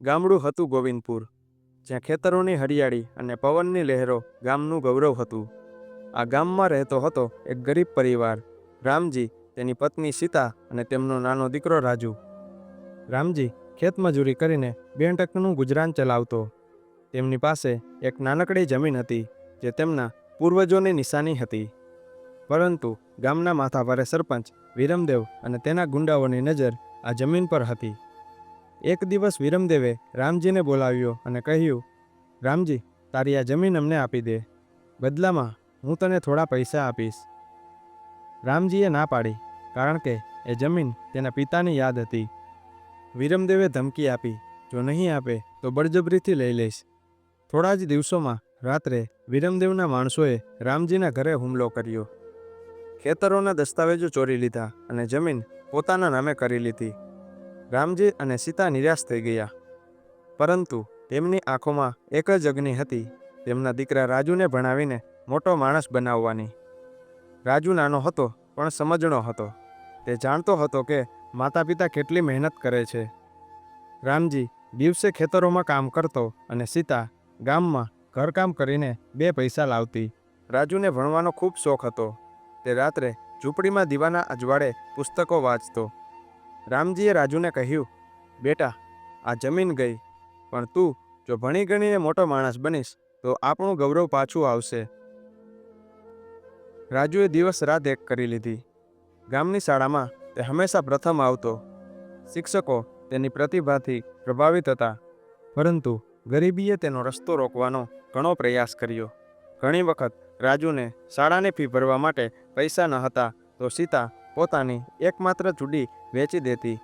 ગામડું હતું ગોવિંદપુર, જ્યાં ખેતરોની હરિયાળી અને પવનની લહેરો ગામનું ગૌરવ હતું. આ ગામમાં રહેતો હતો એક ગરીબ પરિવાર. રામજી, તેની પત્ની સીતા અને તેમનો નાનો દીકરો રાજુ. રામજી ખેતમજૂરી કરીને બે ટકનું ગુજરાન ચલાવતો. તેમની પાસે એક નાનકડી જમીન હતી, જે તેમના પૂર્વજોની નિશાની હતી. પરંતુ ગામના માથાભારે સરપંચ વિરમદેવ અને તેના ગુંડાઓની નજર આ જમીન પર હતી. એક દિવસ વિરમદેવે રામજીને બોલાવ્યો અને કહ્યું, રામજી, તારી આ જમીન અમને આપી દે. બદલામાં હું તને થોડા પૈસા આપીશ. રામજીએ ના પાડી, કારણ કે એ જમીન તેના પિતાની યાદ હતી. વિરમદેવે ધમકી આપી, જો નહીં આપે, તો બળજબરીથી લઈ લઈશ. થોડા જ દિવસોમાં રાત્રે વિરમદેવના માણસોએ રામજીના ઘરે હુમલો કર્યો. ખેતરોના દસ્તાવેજો ચોરી લીધા અને જમીન પોતાના નામે કરી લીધી. રામજી અને સીતા નિરાશ થઈ ગયા. પરંતુ તેમની આંખોમાં એક જ અગ્નિ હતી. તેમના દીકરા રાજુને ભણાવીને મોટો માણસ બનાવવાની. રાજુ નાનો હતો, પણ સમજણો હતો. તે જાણતો હતો કે માતા પિતા કેટલી મહેનત કરે છે. રામજી દિવસે ખેતરોમાં કામ કરતો અને સીતા ગામમાં ઘરકામ કરીને બે પૈસા લાવતી. રાજુને ભણવાનો ખૂબ શોખ હતો. તે રાત્રે ઝૂંપડીમાં દીવાના અજવાળે પુસ્તકો વાંચતો. રામજીએ રાજુને કહ્યું, બેટા, આ જમીન ગઈ, પણ તું જો ભણી ગણીને મોટો માણસ બનીશ, તો આપણું ગૌરવ પાછું આવશે. રાજુએ દિવસ રાત એક કરી લીધી. ગામની શાળામાં તે હંમેશા પ્રથમ આવતો. શિક્ષકો તેની પ્રતિભાથી પ્રભાવિત હતા, પરંતુ ગરીબીએ તેનો રસ્તો રોકવાનો ઘણો પ્રયાસ કર્યો. ઘણી વખત રાજુને શાળાની ફી ભરવા માટે પૈસા ન હતા, તો સીતા પોતાની એકમાત્ર ચૂડી વેચી દેતી.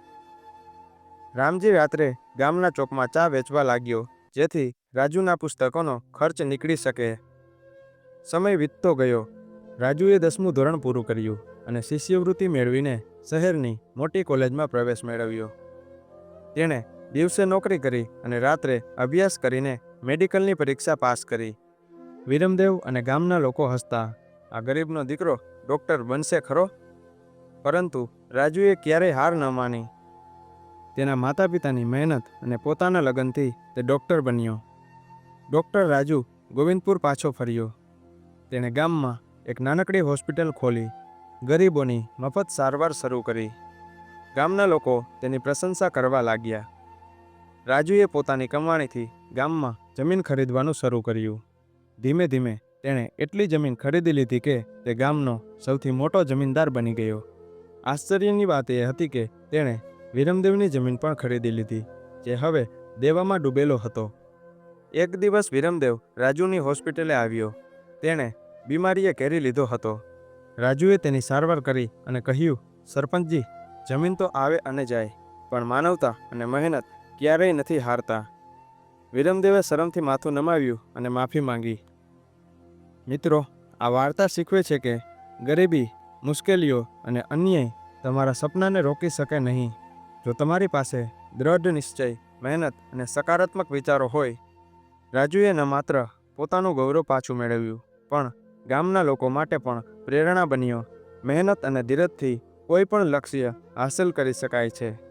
રામજી રાત્રે ગામના ચોકમાં ચા વેચવા લાગ્યો, જેથી રાજુના પુસ્તકોનો ખર્ચ નીકળી શકે. સમય વીતતો ગયો. રાજુએ દસમું ધોરણ પૂરું કર્યું અને શિષ્યવૃત્તિ મેળવીને શહેરની મોટી કોલેજમાં પ્રવેશ મેળવ્યો. તેણે દિવસે નોકરી કરી અને રાત્રે અભ્યાસ કરીને મેડિકલની પરીક્ષા પાસ કરી. વિરમદેવ અને ગામના લોકો હસતા, આ ગરીબનો દીકરો ડૉક્ટર બનશે ખરો? પરંતુ રાજુએ ક્યારેય હાર ન માની. તેના માતા પિતાની મહેનત અને પોતાના લગનથી તે ડૉક્ટર બન્યો. ડૉક્ટર રાજુ ગોવિંદપુર પાછો ફર્યો. તેણે ગામમાં એક નાનકડી હોસ્પિટલ ખોલી. ગરીબોની મફત સારવાર શરૂ કરી. ગામના લોકો તેની પ્રશંસા કરવા લાગ્યા. રાજુએ પોતાની કમાણીથી ગામમાં જમીન ખરીદવાનું શરૂ કર્યું. ધીમે ધીમે તેણે એટલી જમીન ખરીદી લીધી કે તે ગામનો સૌથી મોટો જમીનદાર બની ગયો. આશ્ચર્યની વાત એ હતી કે તેણે વિરમદેવની જમીન પણ ખરીદી લીધી, જે હવે દેવામાં ડૂબેલો હતો. એક દિવસ વિરમદેવ રાજુની હોસ્પિટલે આવ્યો. તેણે બીમારીએ કેરી લીધો હતો. રાજુએ તેની સારવાર કરી અને કહ્યું, સરપંચજી, જમીન તો આવે અને જાય, પણ માનવતા અને મહેનત ક્યારેય નથી હારતા. વિરમદેવે શરમથી માથું નમાવ્યું અને માફી માંગી. મિત્રો, આ વાર્તા શીખવે છે કે ગરીબી મુશ્કેલીઓ અને અન્યાય તમારા સપનાને રોકી શકે નહીં. જો તમારી પાસે દ્રઢ નિશ્ચય, મહેનત અને સકારાત્મક વિચારો હોય, રાજુએ ન માત્ર પોતાનું ગૌરવ પાછું મેળવ્યું, પણ ગામના લોકો માટે પણ પ્રેરણા બન્યો. મહેનત અને ધીરજથી કોઈ પણ લક્ષ્ય હાંસલ કરી શકાય છે.